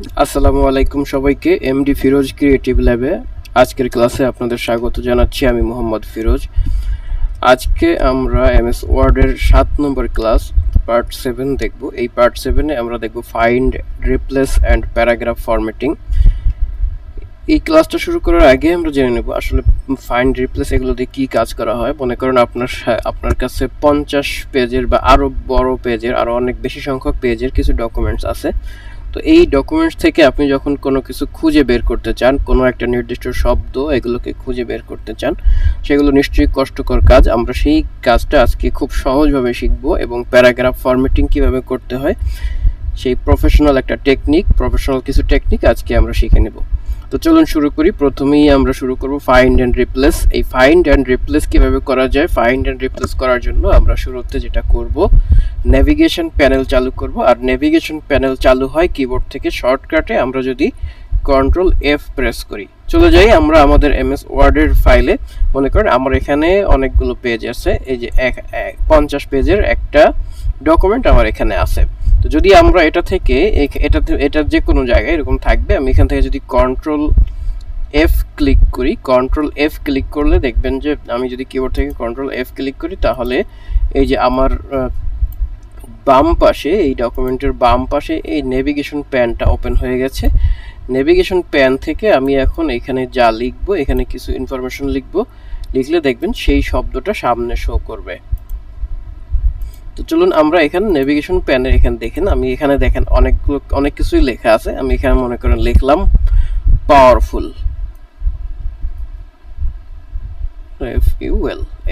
আসসালামু আলাইকুম সবাইকে এমডি ফিরোজ ক্রিয়েটিভ ল্যাবে আজকের ক্লাসে আপনাদের স্বাগত জানাচ্ছি, আমি মোহাম্মদ ফিরোজ আজকে আমরা এম এস ওয়ার্ডের সাত নম্বর ক্লাস পার্ট সেভেন দেখব। এই পার্ট সেভেনে আমরা দেখব find replace and paragraph formatting এই ক্লাসটা শুরু করার আগে আমরা জেনে নেব আসলে ফাইন্ড রিপ্লেস এগুলো দিয়ে কী কাজ করা হয়। মনে করেন আপনার আপনার কাছে পঞ্চাশ পেজের বা আরও বড় পেজের আরও অনেক বেশি সংখ্যক পেজের কিছু ডকুমেন্টস আছে। তো এই ডকুমেন্টস থেকে আপনি যখন কোনো কিছু খুঁজে বের করতে চান, কোনো একটা নির্দিষ্ট শব্দ এগুলোকে খুঁজে বের করতে চান, সেগুলো নিশ্চয়ই কষ্টকর কাজ। আমরা সেই কাজটা আজকে খুব সহজভাবে শিখব এবং প্যারাগ্রাফ ফরম্যাটিং কীভাবে করতে হয়, সেই প্রফেশনাল একটা টেকনিক প্রফেশনাল কিছু টেকনিক আজকে আমরা শিখে নেব। তো চলুন শুরু করি। প্রথমেই আমরা শুরু করব ফাইন্ড অ্যান্ড রিপ্লেস এই ফাইন্ড অ্যান্ড রিপ্লেস কীভাবে করা যায়? ফাইন্ড অ্যান্ড রিপ্লেস করার জন্য আমরা শুরুতে যেটা করব নেভিগেশন প্যানেল চালু করব। আর নেভিগেশন প্যানেল চালু হয় কিবোর্ড থেকে। শর্টকাটে আমরা যদি কন্ট্রোল এফ প্রেস করি। চলে যাই আমরা আমাদের এমএস ওয়ার্ডের ফাইলে মনে করেন আমার এখানে অনেকগুলো পেজ আছে। এই যে এক পঞ্চাশ পেজের একটা ডকুমেন্ট আমার এখানে আছে। তো যদি আমরা এটা থেকে এটা যে কোনো জায়গায় এরকম থাকবে, আমি এখান থেকে যদি কন্ট্রোল এফ ক্লিক করি কন্ট্রোল এফ ক্লিক করলে দেখবেন যে আমি যদি কিবোর্ড থেকে কন্ট্রোল এফ ক্লিক করি, তাহলে এই যে আমার বাম পাশে, এই ডকুমেন্টের বাম পাশে এই নেভিগেশন প্যানটা ওপেন হয়ে গেছে। নেভিগেশন প্যান থেকে আমি এখন এখানে যা লিখব, এখানে কিছু ইনফরমেশন লিখব, লিখলে দেখবেন সেই শব্দটা সামনে শো করবে। তো চলুন আমরা এখানে নেভিগেশন প্যানের এখানে দেখেন। আমি এখানে দেখেন অনেকগুলো, অনেক কিছুই লেখা আছে। আমি এখানে মনে করেন লিখলাম পাওয়ারফুল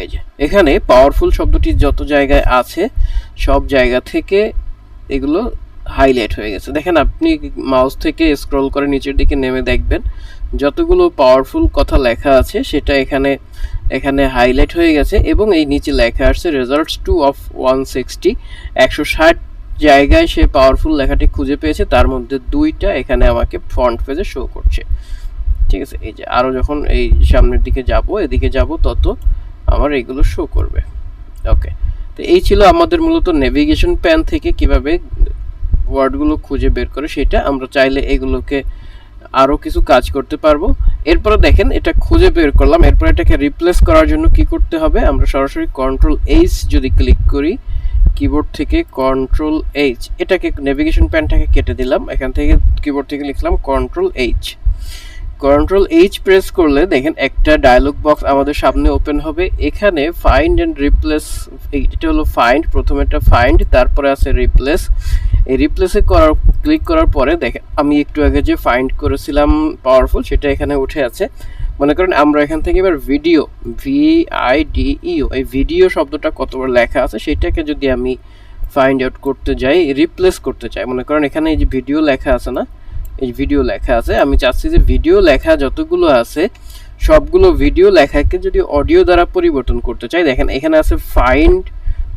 এই যে। এখানে পাওয়ারফুল শব্দটি যত জায়গায় আছে, সব জায়গা থেকে এগুলো হাইলাইট হয়ে গেছে। দেখেন আপনি মাউস থেকে স্ক্রল করে নিচের দিকে নেমে দেখবেন, যতগুলো পাওয়ারফুল কথা লেখা আছে, সেটা এখানে এখানে হাইলাইট হয়ে গেছে এবং এই নিচে লেখা আসছে results two of one sixty একশো ষাট জায়গায় সে পাওয়ারফুল লেখাটি খুঁজে পেয়েছে, তার মধ্যে দুইটা এখানে আমাকে ফ্রন্ট পেজে শো করছে। ঠিক আছে, এই যে আরও যখন এই সামনের দিকে যাব, এদিকে যাব, তত আমার এগুলো শো করবে। ওকে তো এই ছিল আমাদের মূলত নেভিগেশন প্যান থেকে কীভাবে ওয়ার্ডগুলো খুঁজে বের করে, সেটা আমরা চাইলে এগুলোকে আরও কিছু কাজ করতে পারব। এরপরে দেখেন, এটা খুঁজে বের করলাম। এরপর এটাকে রিপ্লেস করার জন্য কি করতে হবে? আমরা সরাসরি কন্ট্রোল এইচ যদি ক্লিক করি কিবোর্ড থেকে কন্ট্রোল এইচ এটাকে নেভিগেশন প্যানটাকে কেটে দিলাম। এখান থেকে কিবোর্ড থেকে লিখলাম control H control H press করলে দেখেন একটা ডায়লগ বক্স আমাদের সামনে ওপেন হবে। এখানে ফাইন্ড অ্যান্ড রিপ্লেস এটা হলো ফাইন্ড প্রথমে একটা ফাইন্ড তারপরে আছে রিপ্লেস এই রিপ্লেসে করার ক্লিক করার পরে দেখেন আমি একটু আগে যে ফাইন্ড করেছিলাম পাওয়ারফুল সেটা এখানে উঠে আছে। মনে করেন আমরা এখান থেকে এবার video V I D U এই ভিডিও শব্দটা কতবার লেখা আছে, সেটাকে যদি আমি ফাইন্ড আউট করতে যাই রিপ্লেস করতে চাই, মনে করেন এখানে এই যে ভিডিও লেখা আছে না, এই ভিডিও লেখা আছে, আমি চাচ্ছি যে ভিডিও লেখা যতগুলো আছে, সবগুলো ভিডিও লেখাকে যদি অডিও দ্বারা পরিবর্তন করতে চাই, দেখেন এখানে আছে ফাইন্ড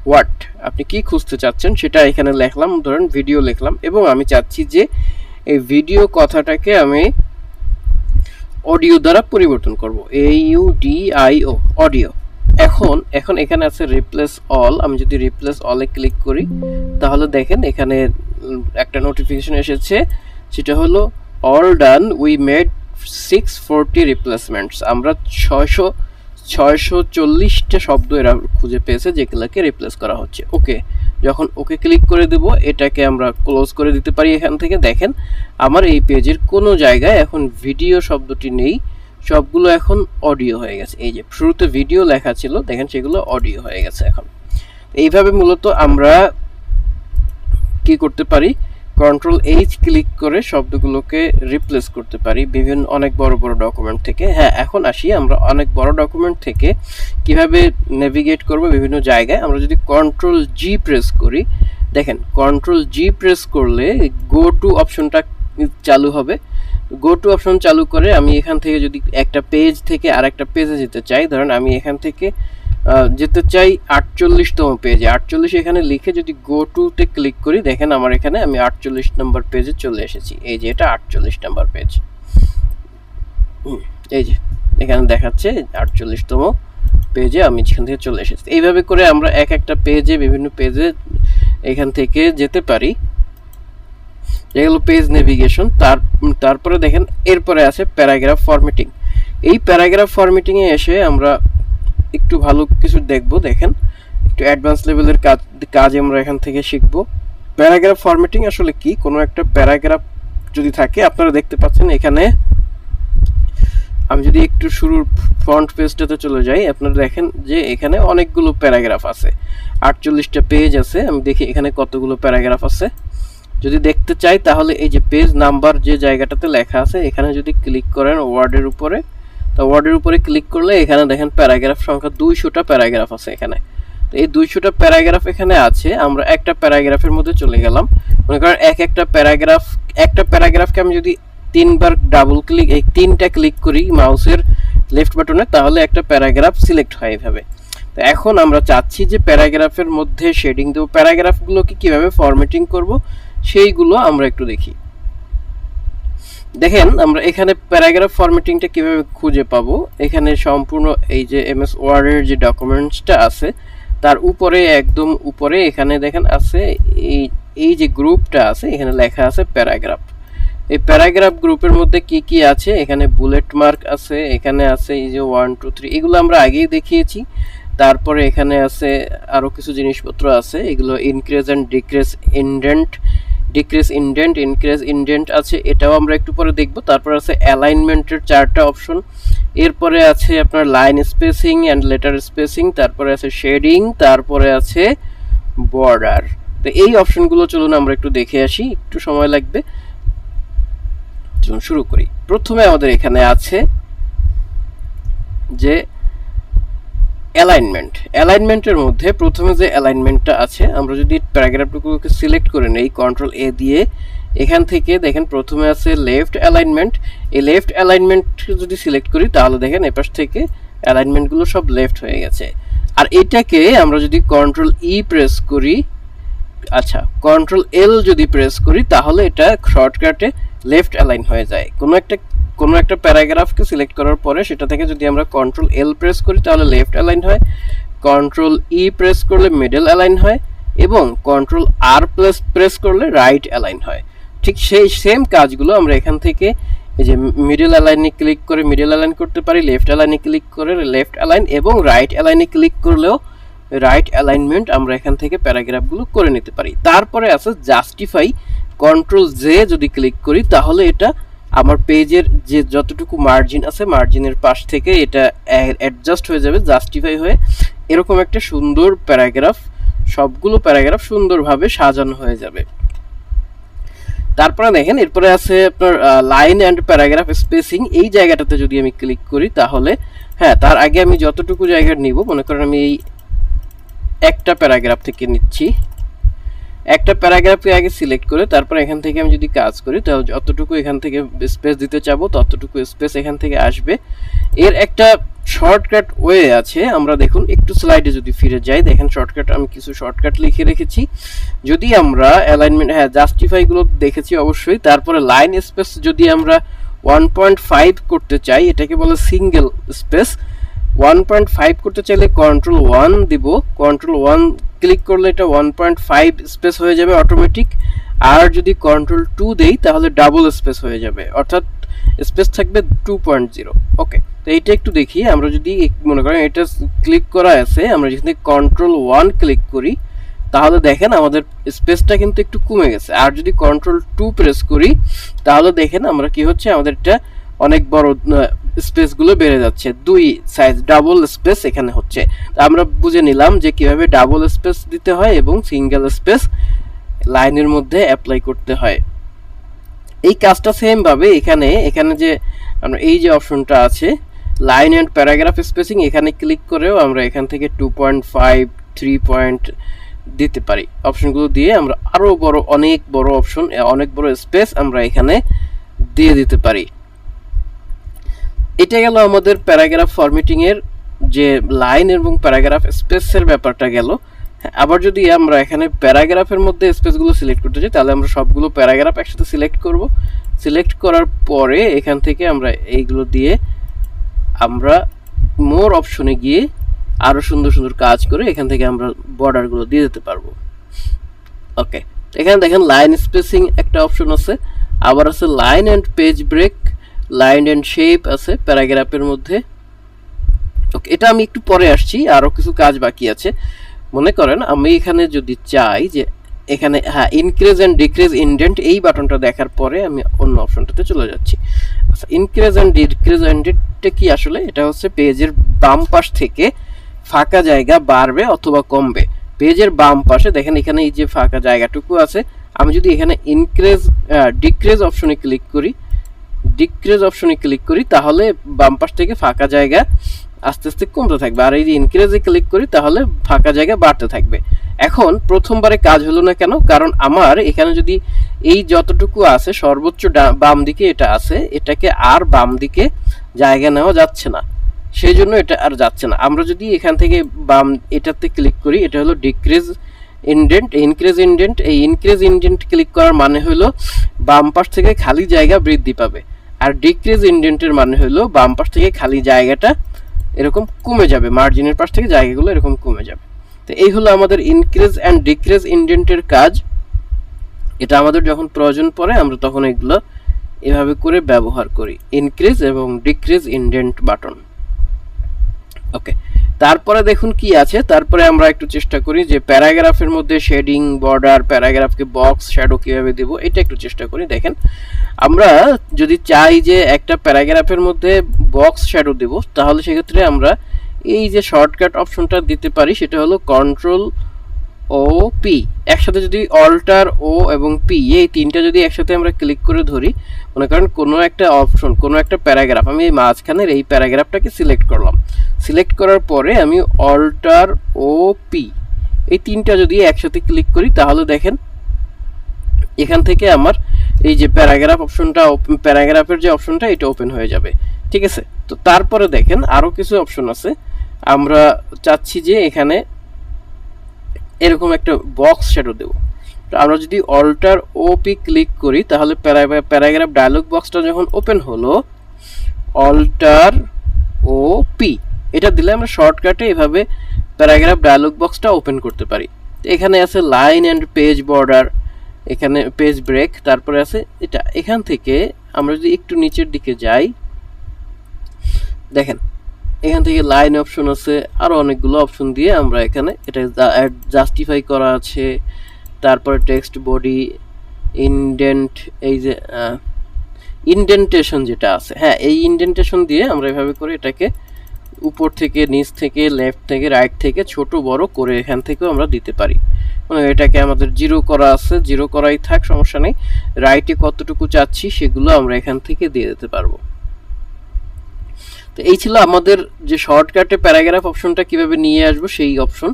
হোয়াট আপনি কি খুঁজতে চাচ্ছেন? সেটা এখানে লিখলাম, ধরেন ভিডিও লিখলাম, এবং আমি চাচ্ছি যে এই ভিডিও কথাটাকে আমি অডিও দ্বারা পরিবর্তন করব। A U D I O audio এখন এখন এখানে আছে রিপ্লেস অল আমি যদি রিপ্লেস অলে ক্লিক করি, তাহলে দেখেন এখানে একটা নোটিফিকেশন এসেছে, সেটা হলো all done we made six forty replacements আমরা ছয়শো ছয়শো চল্লিশটা শব্দ এরা খুঁজে পেয়েছে যেগুলোকে রিপ্লেস করা হচ্ছে। ওকে যখন ওকে ক্লিক করে দেব, এটাকে আমরা ক্লোজ করে দিতে পারি এখান থেকে। দেখেন, আমার এই পেজের কোনো জায়গায় এখন ভিডিও শব্দটি নেই। সবগুলো এখন অডিও হয়ে গেছে। এই যে, শুরুতে ভিডিও লেখা ছিল, দেখেন সেগুলো অডিও হয়ে গেছে এখন। এইভাবে মূলত আমরা কি করতে পারি? কন্ট্রোল এইচ ক্লিক করে শব্দগুলোকে রিপ্লেস করতে পারি বিভিন্ন অনেক বড় বড় ডকুমেন্ট থেকে। হ্যাঁ এখন আসি আমরা অনেক বড় ডকুমেন্ট থেকে কীভাবে নেভিগেট করব বিভিন্ন জায়গায়। আমরা যদি কন্ট্রোল জি প্রেস করি, দেখেন কন্ট্রোল জি প্রেস করলে গো টু অপশনটা চালু হবে। গো টু অপশন চালু করে আমি এখান থেকে যদি একটা পেজ থেকে আর একটা পেজে যেতে চাই, ধরেন আমি এখান থেকে যেতে চাই আটচল্লিশতম পেজে আটচল্লিশ এখানে লিখে যদি গো টুতে ক্লিক করি, দেখেন আমার এখানে আমি আটচল্লিশ নম্বর পেজে চলে এসেছি। এই যে এটা আটচল্লিশ নম্বর পেজ এই যে, এখানে দেখাচ্ছে আটচল্লিশতম পেজে আমি এখান থেকে চলে এসেছি। এইভাবে করে আমরা এক একটা পেজে বিভিন্ন পেজে এখান থেকে যেতে পারি। যেগুলো পেজ নেভিগেশন তার, তারপরে দেখেন, এরপরে আছে প্যারাগ্রাফ ফরম্যাটিং এই প্যারাগ্রাফ ফরম্যাটিংয়ে এসে আমরা একটু ভালো কিছু দেখব, দেখেন। একটু অ্যাডভান্স লেভেলের কাজ কাজ আমরা এখান থেকে শিখব। প্যারাগ্রাফ ফরম্যাটিং আসলে কি? কোনো একটা প্যারাগ্রাফ যদি থাকে, আপনারা দেখতে পাচ্ছেন এখানে। আমি যদি একটু শুরুর ফ্রন্ট পেজটাতে চলে যাই, আপনারা দেখেন যে এখানে অনেকগুলো প্যারাগ্রাফ আছে। আটচল্লিশটা পেজ আছে, আমি দেখি এখানে কতগুলো প্যারাগ্রাফ আছে। যদি দেখতে চাই, তাহলে এই যে পেজ নাম্বার যে জায়গাটাতে লেখা আছে, এখানে যদি ক্লিক করেন ওয়ার্ডের উপরে তো ওয়ার্ডের উপরে ক্লিক করলে এখানে দেখেন প্যারাগ্রাফ সংখ্যা দুইশোটা প্যারাগ্রাফ আছে এখানে। তো এই দুইশোটা প্যারাগ্রাফ এখানে আছে, আমরা একটা প্যারাগ্রাফের মধ্যে চলে গেলাম। মনে করেন এক একটা প্যারাগ্রাফ একটা প্যারাগ্রাফকে আমি যদি তিনবার ডাবল ক্লিক এই তিনটা ক্লিক করি মাউসের লেফট বাটনে তাহলে একটা প্যারাগ্রাফ সিলেক্ট হয় এভাবে। তো এখন আমরা চাচ্ছি যে প্যারাগ্রাফের মধ্যে শেডিং দেবো। প্যারাগ্রাফগুলোকে কীভাবে ফরম্যাটিং করব, সেইগুলো আমরা একটু দেখি। দেখেন, আমরা এখানে প্যারাগ্রাফ ফরম্যাটিংটা কীভাবে খুঁজে পাবো? এখানে সম্পূর্ণ এই যে এমএস ওয়ার্ডের যে ডকুমেন্টসটা আছে, তার উপরে, একদম উপরে, এখানে দেখেন আছে, এই এই যে গ্রুপটা আছে, এখানে লেখা আছে প্যারাগ্রাফ। এই প্যারাগ্রাফ গ্রুপের মধ্যে কি কি আছে? এখানে বুলেট মার্ক আছে, এখানে আছে এই যে ওয়ান, টু, থ্রি, এগুলো আমরা আগেই দেখিয়েছি। তারপরে এখানে আছে আরও কিছু জিনিসপত্র আছে, এগুলো increase and decrease indent decrease indent increase indent আছে, এটাও আমরা একটু পরে দেখব। তারপর আছে অ্যালাইনমেন্টের চারটা অপশন এরপরে আছে আপনার line spacing and letter spacing তারপরে আছে শেডিং তারপরে আছে বর্ডার তো এই অপশনগুলো চলুন আমরা একটু দেখে আসি, একটু সময় লাগবে। চলুন শুরু করি। প্রথমে আমাদের এখানে আছে যে অ্যালাইনমেন্ট অ্যালাইনমেন্টের মধ্যে প্রথমে যে অ্যালাইনমেন্টটা আছে, আমরা যদি প্যারাগ্রাফটুকুকে সিলেক্ট করে নেই কন্ট্রোল এ দিয়ে, এখান থেকে দেখেন প্রথমে আছে লেফট অ্যালাইনমেন্ট এই লেফট অ্যালাইনমেন্ট যদি সিলেক্ট করি, তাহলে দেখেন এপাশ থেকে অ্যালাইনমেন্টগুলো সব লেফট হয়ে গেছে। আর এটাকে আমরা যদি কন্ট্রোল ই প্রেস করি আচ্ছা কন্ট্রোল এল যদি প্রেস করি, তাহলে এটা শর্টকাটে লেফট অ্যালাইন হয়ে যায়। কোনো একটা কোনো একটা প্যারাগ্রাফকে সিলেক্ট করার পরে সেটা থেকে যদি আমরা কন্ট্রোল এল প্রেস করি, তাহলে লেফট অ্যালাইন হয়। কন্ট্রোল ই প্রেস করলে মিডল অ্যালাইন হয় এবং কন্ট্রোল আর প্লাস প্রেস করলে রাইট অ্যালাইন হয়। ঠিক সেই সেম কাজগুলো আমরা এখান থেকে এই যে মিডল অ্যালাইনে ক্লিক করে মিডল অ্যালাইন করতে পারি লেফট অ্যালাইনে ক্লিক করে লেফট অ্যালাইন এবং রাইট অ্যালাইনে ক্লিক করলেও রাইট অ্যালাইনমেন্ট আমরা এখান থেকে প্যারাগ্রাফগুলো করে নিতে পারি। তারপরে আছে জাস্টিফাই কন্ট্রোল জে যদি ক্লিক করি, তাহলে এটা আমার পেজের যে যতটুকু মার্জিন আছে মার্জিনের পাশ থেকে এটা অ্যাডজাস্ট হয়ে যাবে জাস্টিফাই হয়ে এরকম একটা সুন্দর প্যারাগ্রাফ সবগুলো প্যারাগ্রাফ সুন্দরভাবে সাজানো হয়ে যাবে। তারপরে দেখেন, এরপরে আছে আপনার লাইন অ্যান্ড প্যারাগ্রাফ স্পেসিং এই জায়গাটাতে যদি আমি ক্লিক করি, তাহলে হ্যাঁ তার আগে আমি যতটুকু জায়গা নিব, মনে করেন আমি এই একটা প্যারাগ্রাফ থেকে নিচ্ছি। একটা প্যারাগ্রাফকে আগে সিলেক্ট করে তারপর এখান থেকে আমি যদি কাজ করি তাহলে যতটুকু এখান থেকে স্পেস দিতে চাবো, ততটুকু স্পেস এখান থেকে আসবে। এর একটা শর্টকাট ওয়ে আছে, আমরা দেখুন, একটু স্লাইডে যদি ফিরে যাই, দেখেন শর্টকাট আমি কিছু শর্টকাট লিখে রেখেছি। যদি আমরা অ্যালাইনমেন্ট হ্যাঁ জাস্টিফাইগুলো দেখেছি অবশ্যই, তারপরে লাইন স্পেস যদি আমরা ওয়ান পয়েন্ট ফাইভ করতে চাই, এটাকে বলে single space one point five করতে চাইলে কন্ট্রোল ওয়ান দিব। কন্ট্রোল ওয়ান ক্লিক করলে এটা ওয়ান পয়েন্ট ফাইভ স্পেস হয়ে যাবে অটোমেটিক আর যদি কন্ট্রোল টু দেই, তাহলে ডাবল স্পেস হয়ে যাবে। অর্থাৎ স্পেস থাকবে টু পয়েন্ট জিরো ওকে তো এইটা একটু দেখি। আমরা যদি মনে করেন এটা ক্লিক করা আছে, আমরা যদি কন্ট্রোল ওয়ান ক্লিক করি, তাহলে দেখেন আমাদের স্পেসটা কিন্তু একটু কমে গেছে। আর যদি কন্ট্রোল টু প্রেস করি, তাহলে দেখেন আমরা কি হচ্ছে, আমাদের এটা অনেক বড় স্পেসগুলো বেড়ে যাচ্ছে। দুই সাইজ ডাবল স্পেস এখানে হচ্ছে। আমরা বুঝে নিলাম যে কীভাবে ডাবল স্পেস দিতে হয় এবং সিঙ্গেল স্পেস লাইনের মধ্যে অ্যাপ্লাই করতে হয়। এই কাজটা সেমভাবে এখানে এখানে যে আমরা এই যে অপশনটা আছে লাইন অ্যান্ড প্যারাগ্রাফ স্পেসিং এখানে ক্লিক করেও আমরা এখান থেকে two point five three point দিতে পারি। অপশনগুলো দিয়ে আমরা আরও বড়, অনেক বড় অপশন অনেক বড় স্পেস আমরা এখানে দিয়ে দিতে পারি। এটা গেল আমাদের প্যারাগ্রাফ ফরম্যাটিং এর যে লাইন এবং প্যারাগ্রাফ স্পেসের ব্যাপারটা গেল। আবার যদি আমরা এখানে প্যারাগ্রাফের মধ্যে স্পেসগুলো সিলেক্ট করতে চাই তাহলে আমরা সবগুলো প্যারাগ্রাফ একসাথে সিলেক্ট করব। সিলেক্ট করার পরে এখান থেকে আমরা এইগুলো দিয়ে আমরা মোর অপশনে গিয়ে আরও সুন্দর সুন্দর কাজ করে এখান থেকে আমরা বর্ডারগুলো দিয়ে দিতে পারব। ওকে, এখানে দেখেন লাইন স্পেসিং একটা অপশন আছে। আবার আছে line and page break. Line and shape আছে প্যারাগ্রাফের মধ্যে। ওকে, এটা আমি একটু পরে আসছি আরও কিছু কাজ বাকি আছে। মনে করেন, আমি এখানে যদি চাই যে এখানে হ্যাঁ ইনক্রিজ অ্যান্ড ডিক্রিজ ইন্ডেন্ট এই বাটনটা দেখার পরে আমি অন্য অপশনটাতে চলে যাচ্ছি। আচ্ছা ইনক্রিজ অ্যান্ড ডিক্রিজ ইন্ডেন্টটা কি আসলে? এটা হচ্ছে পেজের বাম পাশ থেকে ফাঁকা জায়গা বাড়বে অথবা কমবে। পেজের বাম পাশে, দেখেন এখানে এই যে ফাঁকা জায়গাটুকু আছে, আমি যদি এখানে ইনক্রিজ ডিক্রিজ অপশনে ক্লিক করি ডিক্রিজ অপশনে ক্লিক করি, তাহলে বাম পাশ থেকে ফাঁকা জায়গা আস্তে আস্তে কমতে থাকবে। আর এই যে ইনক্রিজে ক্লিক করি, তাহলে ফাঁকা জায়গা বাড়তে থাকবে। এখন প্রথমবারে কাজ হলো না কেন? কারণ আমার এখানে যদি এই যতটুকু আছে, সর্বোচ্চ বাম দিকে এটা আছে, এটাকে আর বাম দিকে জায়গা নেওয়া যাচ্ছে না। সেই জন্য এটা আর যাচ্ছে না। আমরা যদি এখান থেকে বাম এটাতে ক্লিক করি, এটা হলো ডিক্রিজ ইনডেন্ট ইনক্রিজ ইনডেন্ট এই ইনক্রিজ ইনডেন্ট ক্লিক করার মানে হলো বাম পাশ থেকে খালি জায়গা বৃদ্ধি পাবে। আর ডিক্রিজ ইনডেন্টের মানে হলো বাম পাশ থেকে খালি জায়গাটা এরকম কমে যাবে মার্জিনের পাশ থেকে জায়গাগুলো এরকম কমে যাবে। তো এই হলো আমাদের ইনক্রিজ অ্যান্ড ডিক্রিজ ইনডেন্টের কাজ। এটা আমাদের যখন প্রয়োজন পড়ে, আমরা তখন এগুলো এভাবে করে ব্যবহার করি। ইনক্রিজ এবং ডিক্রিজ ইনডেন্ট বাটন ওকে তারপরে দেখুন কি আছে। তারপরে আমরা একটু চেষ্টা করি যে প্যারাগ্রাফের মধ্যে শেডিং, বর্ডার, প্যারাগ্রাফকে বক্স, শ্যাডো কীভাবে দেবো, এটা একটু চেষ্টা করি। দেখেন, আমরা যদি চাই যে একটা প্যারাগ্রাফের মধ্যে বক্স, শ্যাডো দেবো, তাহলে সেক্ষেত্রে আমরা এই যে শর্টকাট অপশনটা দিতে পারি, সেটা হলো কন্ট্রোল ও পি একসাথে যদি অল্টার ও এবং পি এই তিনটা যদি একসাথে আমরা ক্লিক করে ধরি, মনে করেন কোনো একটা অপশন কোনো একটা প্যারাগ্রাফ আমি এই মাঝখানের এই প্যারাগ্রাফটাকে সিলেক্ট করলাম। সিলেক্ট করার পরে আমি অল্টার ও পি এই তিনটা যদি একসাথে ক্লিক করি, তাহলে দেখেন এখান থেকে আমার এই যে প্যারাগ্রাফ অপশনটা প্যারাগ্রাফের যে অপশনটা এটা ওপেন হয়ে যাবে। ঠিক আছে? তো তারপরে দেখেন আরও কিছু অপশন আছে। আমরা চাচ্ছি যে এখানে এরকম একটা বক্স শ্যাডো দেবো। তো আমরা যদি অল্টার ওপি ক্লিক করি, তাহলে প্যারাগ্রাফ ডায়লগ বক্সটা যখন ওপেন হলো অল্টার ও পি এটা দিলে আমরা শর্টকাটে এভাবে প্যারাগ্রাফ ডায়লগ বক্সটা ওপেন করতে পারি। এখানে আছে লাইন অ্যান্ড পেজ বর্ডার এখানে পেজ ব্রেক তারপরে আছে এটা। এখান থেকে আমরা যদি একটু নিচের দিকে যাই, দেখেন এখান থেকে লাইন অপশন আছে আরও অনেকগুলো অপশন দিয়ে আমরা এখানে এটা জাস্টিফাই করা আছে। তারপরে টেক্সট বডি ইনডেন্ট এই যে ইনডেন্টেশন যেটা আছে। হ্যাঁ এই ইনডেন্টেশন দিয়ে আমরা এভাবে করে এটাকে উপর থেকে, নিচ থেকে লেফট থেকে রাইট থেকে, ছোট, বড় করে এখান থেকেও আমরা দিতে পারি। মানে এটাকে আমাদের জিরো করা আছে জিরো করাই থাক, সমস্যা নেই। রাইটে কতটুকু চাচ্ছি, সেগুলো আমরা এখান থেকে দিয়ে দিতে পারব। তো এই ছিল আমাদের যে শর্টকাটে প্যারাগ্রাফ অপশনটা কীভাবে নিয়ে আসব, সেই অপশন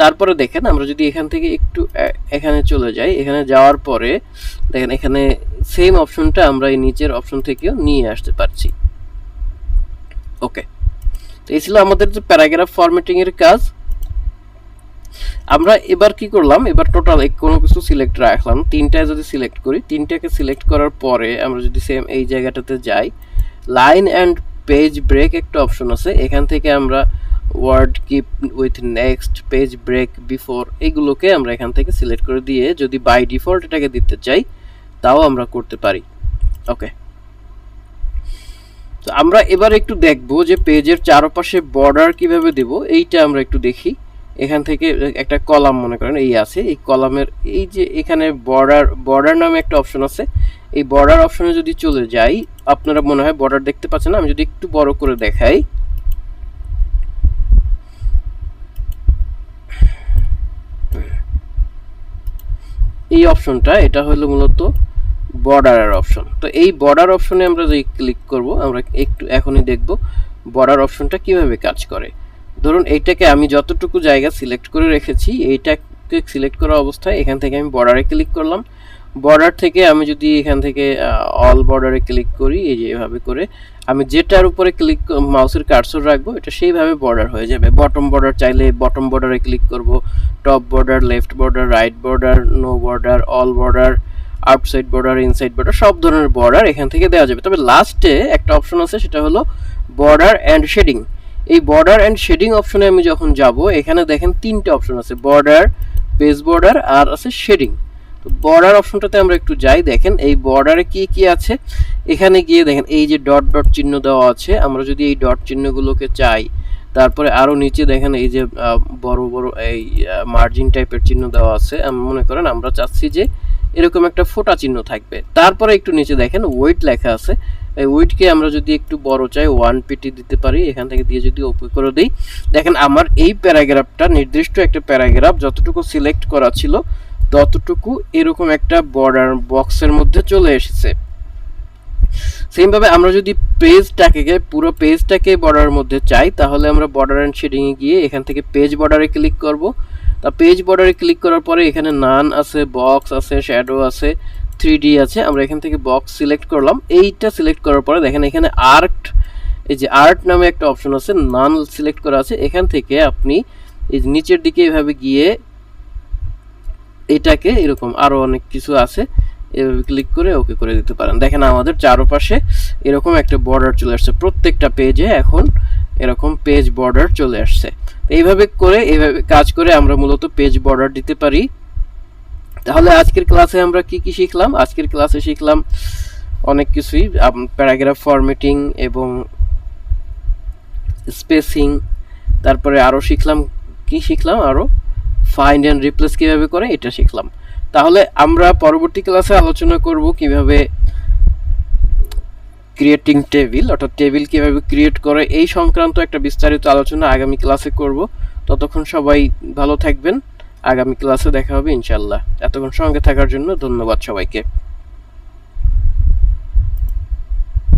তারপরে দেখেন, আমরা যদি এখান থেকে একটু এখানে চলে যাই, এখানে যাওয়ার পরে দেখেন, এখানে সেম অপশনটা আমরা এই নিচের অপশন থেকেও নিয়ে আসতে পারছি। ওকে তো এই ছিল আমাদের যে প্যারাগ্রাফ ফরম্যাটিং এর কাজ। আমরা এবার কি করলাম? এবার টোটাল কোনো কিছু সিলেক্ট রাখলাম। তিনটায় যদি সিলেক্ট করি, তিনটাকে সিলেক্ট করার পরে আমরা যদি সেম এই জায়গাটাতে যাই লাইন অ্যান্ড পেজ ব্রেক একটা অপশন আছে। এখান থেকে আমরা word keep with next page break before এগুলোকে আমরা এখান থেকে সিলেক্ট করে দিয়ে যদি বাই ডিফল্ট এটাকে দিতে চাই, তাও আমরা করতে পারি। ওকে তো আমরা এবার একটু দেখব যে পেজের চারপাশে বর্ডার কীভাবে দেব, এইটা আমরা একটু দেখি। এখান থেকে একটা কলাম মনে করেন, এই আছে। এই কলামের, এই যে এখানে বর্ডার বর্ডার নামে একটা অপশন আছে। এই বর্ডার অপশনে যদি চলে যাই, আপনারা মনে হয় বর্ডার দেখতে পাচ্ছেন আমি যদি একটু বড় করে দেখাই। এই অপশনটা এটা হলো মূলত বর্ডারের অপশন তো এই বর্ডার অপশনে আমরা যে ক্লিক করব, আমরা একটু এখনই দেখব বর্ডার অপশনটা কীভাবে কাজ করে। ধরুন এইটাকে আমি যতটুকু জায়গা সিলেক্ট করে রেখেছি, এইটাকে সিলেক্ট করা অবস্থায় এখান থেকে আমি বর্ডারে ক্লিক করলাম। বর্ডার থেকে আমি যদি এখান থেকে অল বর্ডারে ক্লিক করি, এই যে এভাবে করে, আমি যেটার উপরে ক্লিক মাউসের কার্সর রাখব, এটা সেইভাবে বর্ডার হয়ে যাবে। বটম বর্ডার চাইলে বটম বর্ডারে ক্লিক করব top border left border right border no border all border outside border inside border সব ধরনের বর্ডার এখান থেকে দেওয়া যাবে। তবে লাস্টে একটা অপশন আছে, সেটা হলো বর্ডার অ্যান্ড শেডিং এই বর্ডার অ্যান্ড শেডিং অপশনে আমি যখন যাব, এখানে দেখেন তিনটে অপশন আছে বর্ডার পেজ বর্ডার আর আছে শেডিং তো বর্ডার অপশনটাতে আমরা একটু যাই, দেখেন এই বর্ডারে কি কি আছে। এখানে গিয়ে দেখেন এই যে ডট ডট চিহ্ন দেওয়া আছে, আমরা যদি এই ডট চিহ্নগুলোকে চাই, তারপরে আরও নিচে দেখেন এই যে বড় বড় এই মার্জিন টাইপের চিহ্ন দেওয়া আছে। মনে করেন আমরা চাচ্ছি যে এরকম একটা ফোটা চিহ্ন থাকবে। তারপরে একটু নিচে দেখেন ওয়েট লেখা আছে। এই ওয়েটকে আমরা যদি একটু বড় চাই ওয়ান পিটি দিতে পারি, এখান থেকে দিয়ে যদি ওপে করে দিই। দেখেন, আমার এই প্যারাগ্রাফটা নির্দিষ্ট একটা প্যারাগ্রাফ, যতটুকু সিলেক্ট করা ছিল, ততটুকু এরকম একটা বর্ডার বক্সের মধ্যে চলে এসেছে। সেম ভাবে আমরা যদি পেজটাকে পুরো পেজটাকে বর্ডারের মধ্যে চাই, তাহলে আমরা বর্ডার অ্যান্ড শেডিং এ গিয়ে এখান থেকে পেজ বর্ডারে ক্লিক করব। তা পেজ বর্ডারে ক্লিক করার পরে এখানে নান আছে বক্স আছে শ্যাডো আছে থ্রি ডি আছে। আমরা এখান থেকে বক্স সিলেক্ট করলাম। এইটা সিলেক্ট করার পরে দেখেন এখানে আর্ট এই যে আর্ট নামে একটা অপশন আছে নান সিলেক্ট করা আছে। এখান থেকে আপনি এই নিচের দিকে এভাবে গিয়ে এটাকে এরকম আরও অনেক কিছু আছে, এভাবে ক্লিক করে ওকে করে দিতে পারেন। দেখেন আমাদের চারপাশে এরকম একটা বর্ডার চলে আসছে। প্রত্যেকটা পেজে এখন এরকম পেজ বর্ডার চলে আসছে। এইভাবে করে, এইভাবে কাজ করে আমরা মূলত পেজ বর্ডার দিতে পারি। তাহলে আজকের ক্লাসে আমরা কি কি শিখলাম? আজকের ক্লাসে শিখলাম অনেক কিছুই প্যারাগ্রাফ ফরম্যাটিং এবং স্পেসিং তারপরে আরও শিখলাম, কি শিখলাম আরও ফাইন্ড অ্যান্ড রিপ্লেস কীভাবে করে, এটা শিখলাম। তাহলে আমরা পরবর্তী ক্লাসে আলোচনা করব কীভাবে ক্রিয়েটিং টেবিল অর্থাৎ টেবিল কীভাবে ক্রিয়েট করে, এই সংক্রান্ত একটা বিস্তারিত আলোচনা আগামী ক্লাসে করব। ততক্ষণ সবাই ভালো থাকবেন। আগামী ক্লাসে দেখা হবে ইনশাল্লাহ এতক্ষণ সঙ্গে থাকার জন্য ধন্যবাদ সবাইকে।